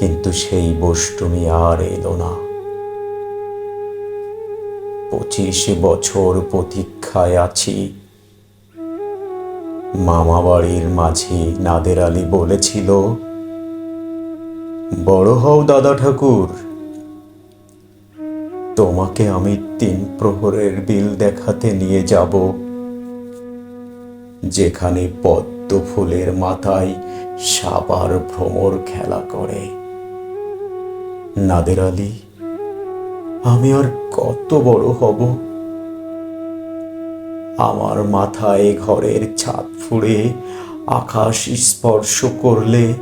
কিন্তু সেই বষ্টমী আর এলো না। পঁচিশ বছর প্রতীক্ষায় আছি। মামা বাড়ির মাঝি নাদের আলী বলেছিল, বড় হও দাদা ঠাকুর, তোমাকে আমি তিন প্রহরের বিল দেখাতে নিয়ে যাব, যেখানে পদ্ম ফুলের মাথায় সাবার ভ্রমর খেলা করে। নাদের আলী, আমি আর কত বড় হব? আমার মাথায় ঘরের ছাদ ফুঁড়ে আকাশ স্পর্শ করলে,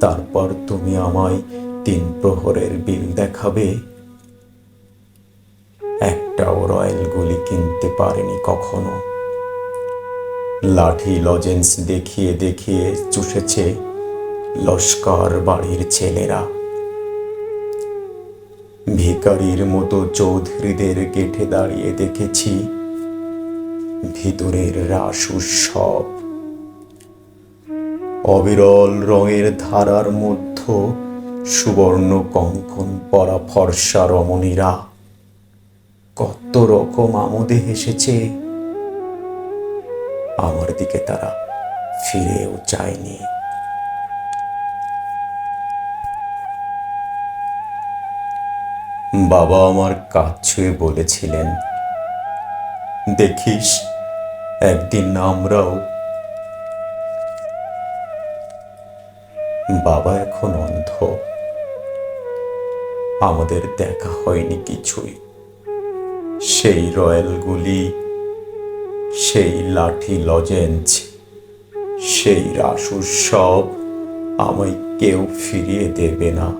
তারপর তুমি আমায় তিন প্রহরের বিল দেখাবে। একটাও রয়্যাল গুলি কিনতে পারেনি কখনো। লাঠি লজেন্স দেখিয়ে দেখিয়ে চুষেছে লস্কর বাড়ির ছেলেরা। ভিকারির মতো চৌধুরীদের গেটে দাঁড়িয়ে দেখেছি। ভিতরের রাস উৎসব। অবিরল রঙের ধারার মধ্য সুবর্ণ কঙ্কন পরা ফর্সা রমণীরা কত রকম আমোদে হেসেছে। আমার দিকে তারা ফিরেও চায়নি। বাবা আমার কাজ ছুঁয়ে বলেছিলেন, দেখিস, একদিন আমরাও বাবা এখন অন্ধ। আমাদের দেখা হয়নি কিছুই। সেই রয়্যালগুলি, সেই লাঠি লজেন্স, সেই রাস সব আমায় কেউ ফিরিয়ে দেবে না।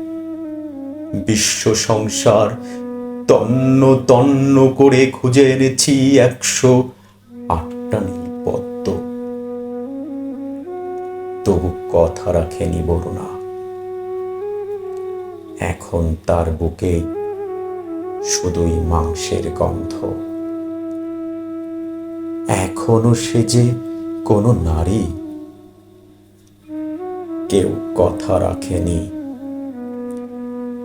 বিশ্ব সংসার তন্ন তন্ন করে খুঁজে এনেছি একশো আটটা নীলপদ্ম তবু কথা রাখেনি বরুণা এখন তার বুকে শুধুই মাংসের গন্ধ। এখনও সে যে কোনো নারী। কেউ কথা রাখেনি।